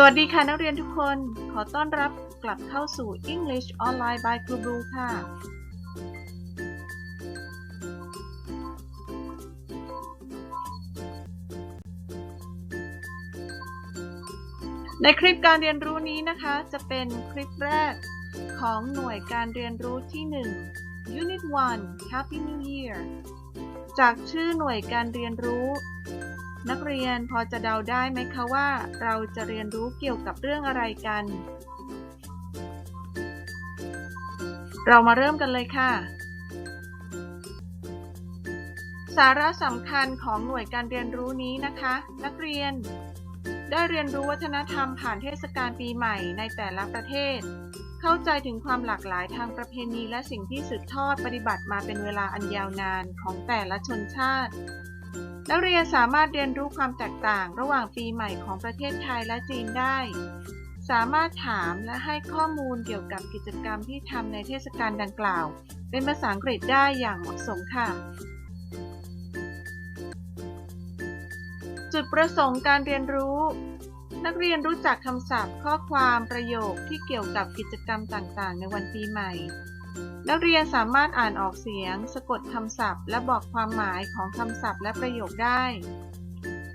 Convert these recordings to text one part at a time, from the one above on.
สวัสดีค่ะนักเรียนทุกคน ขอต้อนรับกลับเข้าสู่ English Online by Cru Blue ค่ะ ในคลิปการเรียนรู้นี้นะคะ จะเป็นคลิปแรกของหน่วยการเรียนรู้ที่ 1 Unit 1 Happy New Year จากชื่อหน่วยการเรียนรู้ นักเรียนพอจะเดาได้ไหมคะว่า เราจะเรียนรู้เกี่ยวกับเรื่องอะไรกัน เรามาเริ่มกันเลยค่ะ สาระสำคัญของหน่วยการเรียนรู้นี้นะคะ นักเรียน ได้เรียนรู้วัฒนธรรมผ่านเทศกาลปีใหม่ในแต่ละประเทศ เข้าใจถึงความหลากหลายทางประเพณีและสิ่งที่สืบทอดปฏิบัติมาเป็นเวลาอันยาวนานของแต่ละชนชาติ นักเรียนสามารถเรียนรู้ความแตกต่างระหว่างปีใหม่ของประเทศไทยและจีนได้ สามารถถามและให้ข้อมูลเกี่ยวกับกิจกรรมที่ทำในเทศกาลดังกล่าว เป็นภาษาอังกฤษได้อย่างเหมาะสมค่ะ จุดประสงค์การเรียนรู้ นักเรียนรู้จักคำศัพท์ ข้อความประโยคที่เกี่ยวกับกิจกรรมต่างๆ ในวันปีใหม่ นักเรียนสามารถอ่านออกเสียง สะกดคำศัพท์ และบอกความหมายของคำศัพท์และประโยคได้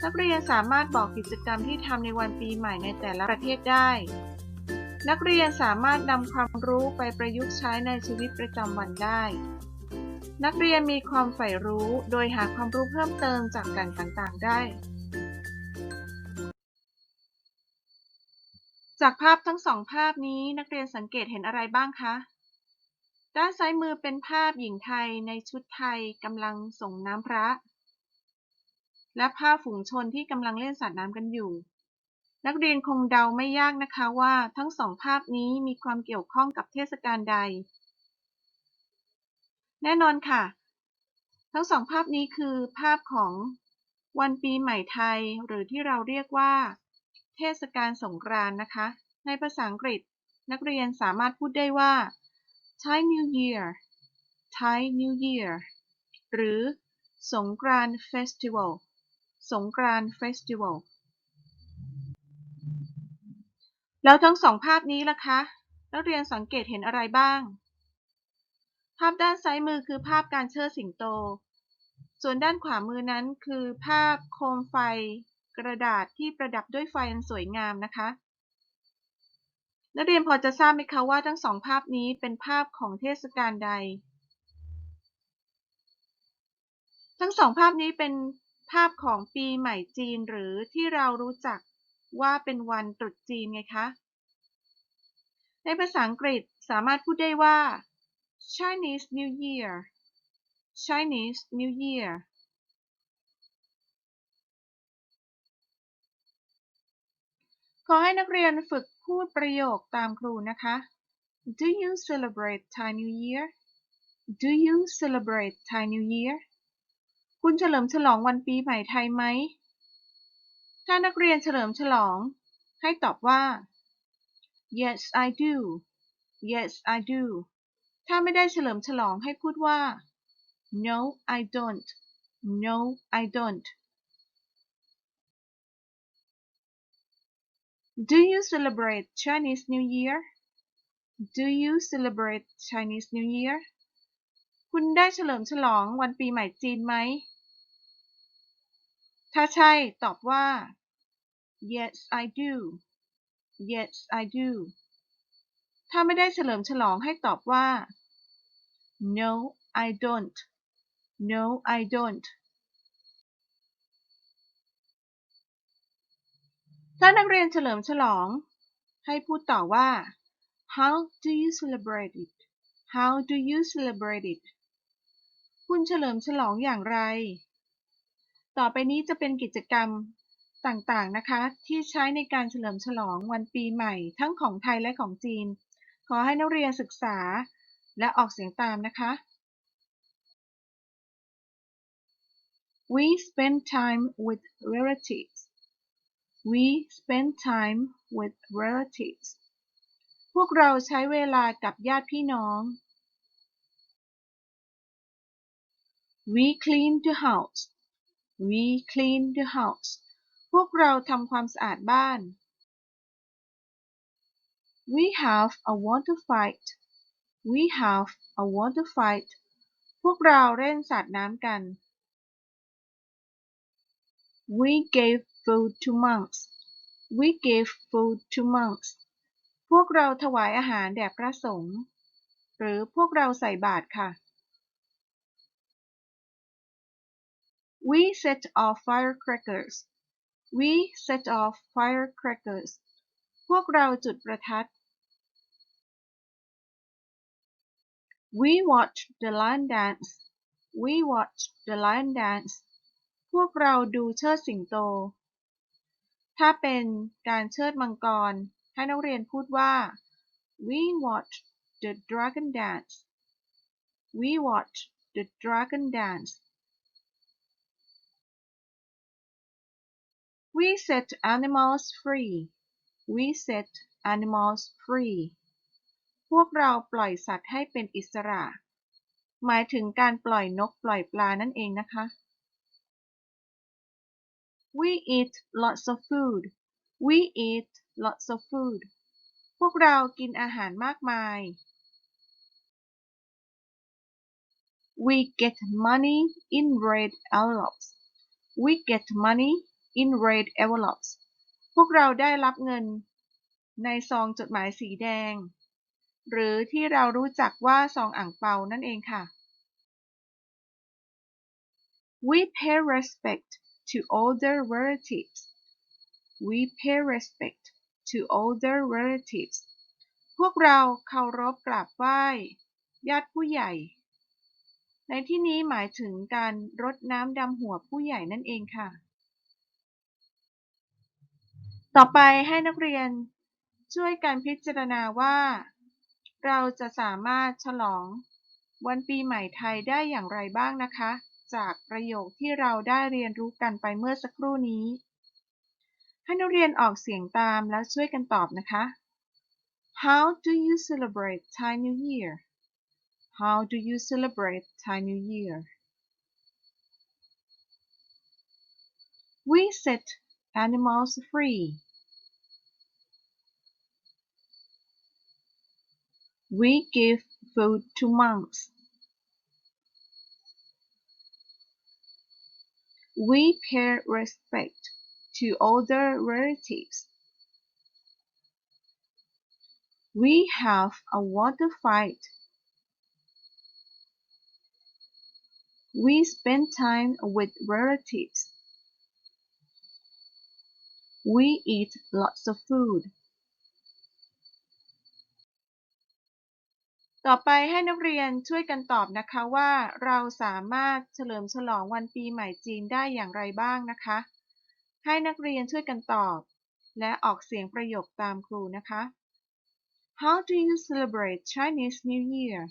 นักเรียนสามารถบอกกิจกรรมที่ทำในวันปีใหม่ในแต่ละประเทศได้ นักเรียนสามารถนำความรู้ไปประยุกต์ใช้ในชีวิตประจำวันได้ นักเรียนมีความใฝ่รู้ โดยหาความรู้เพิ่มเติมจากแหล่งต่างๆ ได้ จากภาพทั้งสองภาพนี้นักเรียนสังเกตเห็นอะไรบ้างคะ ด้านซ้ายมือเป็นภาพหญิงไทยในชุดไทยกำลังส่งน้ำพระ และภาพฝูงชนที่กำลังเล่นสาดน้ำกันอยู่ นักเรียนคงเดาไม่ยากนะคะว่าทั้งสองภาพนี้มีความเกี่ยวข้องกับเทศกาลใด แน่นอนค่ะ ทั้งสองภาพนี้คือภาพของวันปีใหม่ไทยหรือที่เราเรียกว่า เทศกาลสงกรานต์นะคะ ในภาษาอังกฤษ นักเรียนสามารถพูดได้ว่า Thai New Year Thai New Year หรือ สงกรานต์ Festival สงกรานต์ Festival แล้วทั้งสองภาพนี้ล่ะคะ นักเรียนสังเกตเห็นอะไรบ้าง ภาพด้านซ้ายมือคือภาพการเชิดสิงโต ส่วนด้านขวามือนั้นคือภาพโคมไฟกระดาษที่ประดับด้วยไฟอันสวยงามนะคะ นักเรียนพอจะทราบไหมคะว่าทั้งสองภาพนี้เป็นภาพของเทศกาลใด ทั้งสองภาพนี้เป็นภาพของปีใหม่จีนหรือที่เรารู้จักว่าเป็นวันตรุษจีนไงคะ ในภาษาอังกฤษสามารถพูดได้ว่า Chinese New Year Chinese New Year ขอ ให้นักเรียนฝึกพูดประโยคตามครูนะคะ Do you celebrate Thai New Year Do you celebrate Thai New Year คุณเฉลิมฉลองวันปีใหม่ไทยไหม ถ้านักเรียนเฉลิมฉลอง ให้ตอบว่า Yes I do Yes I do ถ้าไม่ได้เฉลิมฉลองให้พูดว่า No I don't No I don't Do you celebrate Chinese New Year Do you celebrate Chinese New Year คุณได้เฉลิมฉลองวันปีใหม่จีนไหม ถ้าใช่ ตอบว่า Yes I do Yes I do ถ้าไม่ได้เฉลิมฉลองให้ตอบว่า No I don't No I don't ถ้านักเรียนเฉลิมฉลอง ให้พูดต่อว่า How do you celebrate it How do you celebrate it คุณเฉลิมฉลองอย่างไร ต่อไปนี้จะเป็นกิจกรรมต่างๆนะคะ ที่ใช้ในการเฉลิมฉลองวันปีใหม่ ทั้งของไทยและของจีน ขอให้นักเรียนศึกษาและออกเสียงตามนะคะ We spend time with relatives We spend time with relatives พวกเราใช้เวลากับญาติพี่น้อง We clean the house We clean the house พวกเราทำความสะอาดบ้าน We have a water fight. We have a water fight. พวกเราเล่นสาดน้ำกัน We gave food to monks. We gave food to monks. พวกเราถวายอาหารแด่พระสงฆ์หรือพวกเราใส่บาตรค่ะ We set off firecrackers. We set off firecrackers. พวกเราจุดประทัด We watched the lion dance. We watched the lion dance. พวกเราดูเชิดสิงโต ถ้าเป็นการเชิดมังกร ให้นักเรียนพูดว่า We watched the dragon dance. We watched the dragon dance. We set animals free. We set animals free. พวกเราปล่อยสัตว์ให้เป็นอิสระ หมายถึงการปล่อยนกปล่อยปลานั่นเองนะคะ We eat lots of food. We eat lots of food. พวกเรากินอาหารมากมาย We get money in red envelopes. We get money in red envelopes. พวกเราได้รับเงินในซองจดหมายสีแดง หรือที่เรารู้จักว่าซองอ่างเปานั่นเองค่ะ We pay respect to older relatives. We pay respect to older relatives. พวกเราเคารพกราบไหว้ญาติผู้ใหญ่ ในที่นี้หมายถึงการรดน้ำดำหัวผู้ใหญ่นั่นเองค่ะ ต่อไปให้นักเรียนช่วยกันพิจารณาว่า เราจะสามารถฉลองวันปีใหม่ไทยได้อย่างไรบ้างนะคะ จากประโยคที่เราได้เรียนรู้กันไปเมื่อสักครู่นี้ ให้นักเรียนออกเสียงตามแล้วช่วยกันตอบนะคะ How do you celebrate Thai New Year How do you celebrate Thai New Year We set animals free We give food to monks. We pay respect to older relatives. We have a water fight. We spend time with relatives. We eat lots of food. ต่อไปให้นักเรียนช่วยกันตอบนะคะว่าเราสามารถเฉลิมฉลองวันปีใหม่จีนได้อย่างไรบ้างนะคะ ให้นักเรียนช่วยกันตอบ และออกเสียงประโยคตามครูนะคะ How do you celebrate Chinese New Year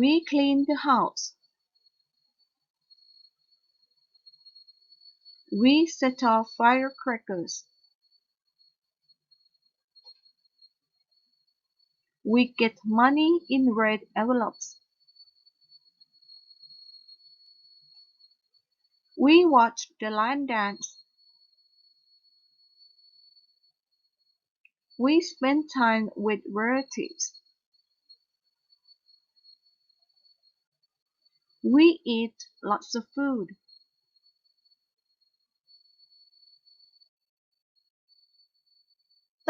We clean the house We set off firecrackers We get money in red envelopes. We watch the lion dance. We spend time with relatives. We eat lots of food.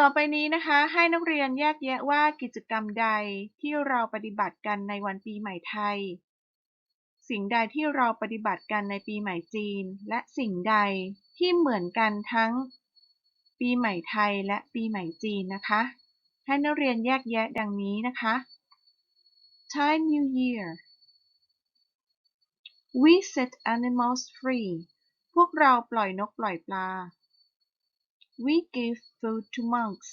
ต่อไปนี้นะคะ ให้นักเรียนแยกแยะว่ากิจกรรมใดที่เราปฏิบัติกันในวันปีใหม่ไทย สิ่งใดที่เราปฏิบัติกันในปีใหม่จีน และสิ่งใดที่เหมือนกันทั้งปีใหม่ไทยและปีใหม่จีนนะคะ ให้นักเรียนแยกแยะดังนี้นะคะ Thai New Year We set animals free พวกเราปล่อยนกปล่อยปลา We give food to monks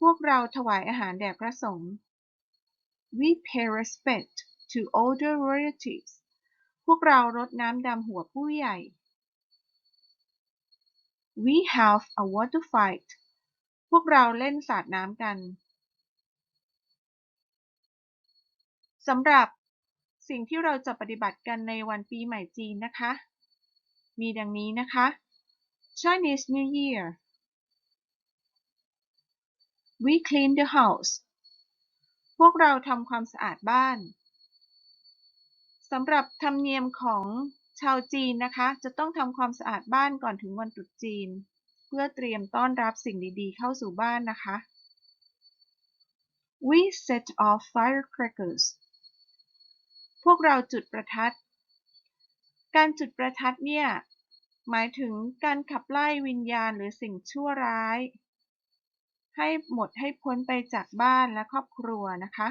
พวกเราถวายอาหารแด่พระสงฆ์ We pay respect to older relatives พวกเรารดน้ำดำหัวผู้ใหญ่ We have a water fight พวกเราเล่นสาดน้ำกันสำหรับสิ่งที่เราจะปฏิบัติกันในวันปีใหม่จีนนะคะ มีดังนี้นะคะ Chinese New Year we clean the house พวกเราทำความสะอาดบ้าน สำหรับธรรมเนียมของชาวจีนนะคะ จะต้องทำความสะอาดบ้านก่อนถึงวันตรุษจีน เพื่อเตรียมต้อนรับสิ่งดีๆ เข้าสู่บ้านนะคะ we set off firecrackers พวกเราจุดประทัด การจุดประทัดเนี่ย หมายถึงการขับไล่วิญญาณหรือสิ่งชั่วร้าย ให้หมดให้พ้นไปจากบ้านและครอบครัวนะคะ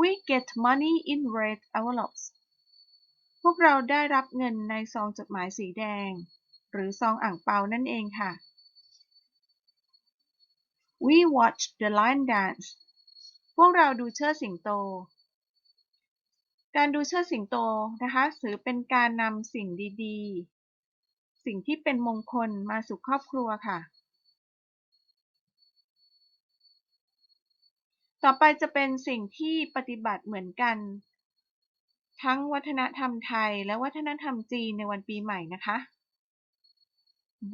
We get money in red envelopes พวกเราได้รับเงินในซองจดหมายสีแดง หรือซองอ่างเปานั่นเองค่ะ We watch the lion dance พวกเราดูเชิดสิงโต การดูเชิดสิงโตนะคะถือเป็นการนำสิ่งดีๆ สิ่งที่เป็นมงคลมาสู่ครอบครัวค่ะ ต่อไปจะเป็นสิ่งที่ปฏิบัติเหมือนกัน ทั้งวัฒนธรรมไทยและวัฒนธรรมจีนในวันปีใหม่นะคะ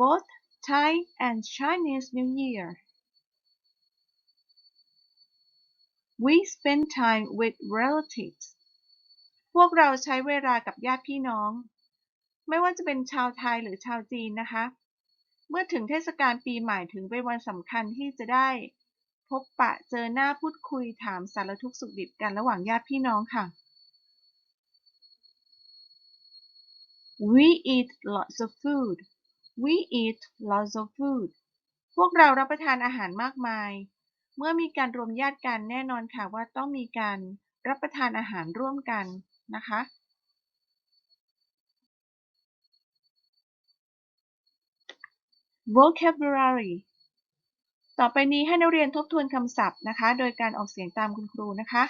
both Thai and Chinese New Year we spend time with relatives พวกเราใช้เวลากับญาติพี่น้อง ไม่ว่าจะเป็นชาวไทยหรือชาวจีนนะคะ เมื่อถึงเทศกาลปีใหม่ถึงเป็นวันสำคัญที่จะได้ พบปะเจอหน้าพูดคุยถามสารทุกข์สุขดิบกันระหว่างญาติพี่น้องค่ะ We eat lots of food we eat lots of food พวกเรารับประทานอาหารมากมาย เมื่อมีการรวมญาติกันแน่นอนค่ะว่าต้องมีการรับประทานอาหารร่วมกันนะคะ vocabulary ต่อไปนี้ให้นักเรียนทบทวนคำศัพท์นะคะ โดยการออกเสียงตามคุณครูนะคะ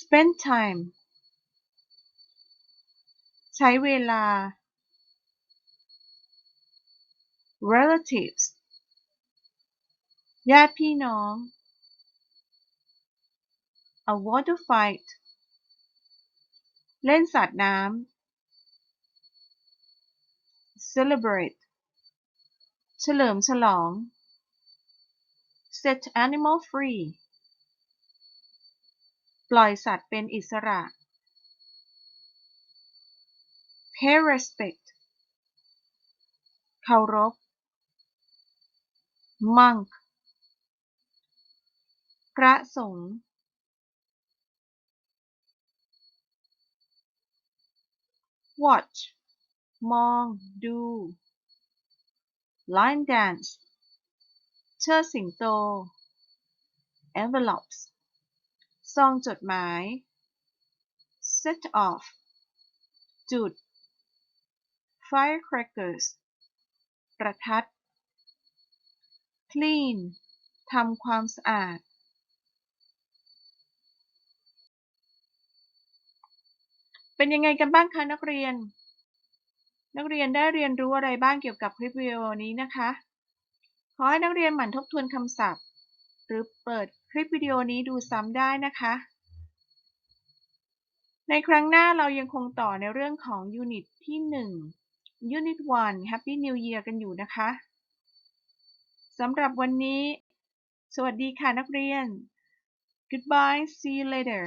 spend time ใช้เวลา relatives ญาติพี่น้อง a water fight เล่นสาดน้ำ celebrate เฉลิมฉลอง set animal free ปล่อยสัตว์เป็นอิสระ pay respect เคารพ monk พระสงฆ์ watch มอง ดู line dance เชิดสิงโต envelopes ซองจดหมาย set off จุด firecrackers ประทัด clean ทำความสะอาด เป็นยังไงกันบ้างคะนักเรียน นักเรียนได้เรียนรู้อะไรบ้างเกี่ยวกับคลิปวิดีโอนี้นะคะ ขอให้นักเรียนหมั่นทบทวนคำศัพท์ หรือเปิดคลิปวิดีโอนี้ดูซ้ำได้นะคะ ในครั้งหน้าเรายังคงต่อในเรื่องของยูนิตที่1 Unit 1 Happy New Year กันอยู่นะคะสำหรับวันนี้ สวัสดีค่ะนักเรียน Goodbye see you later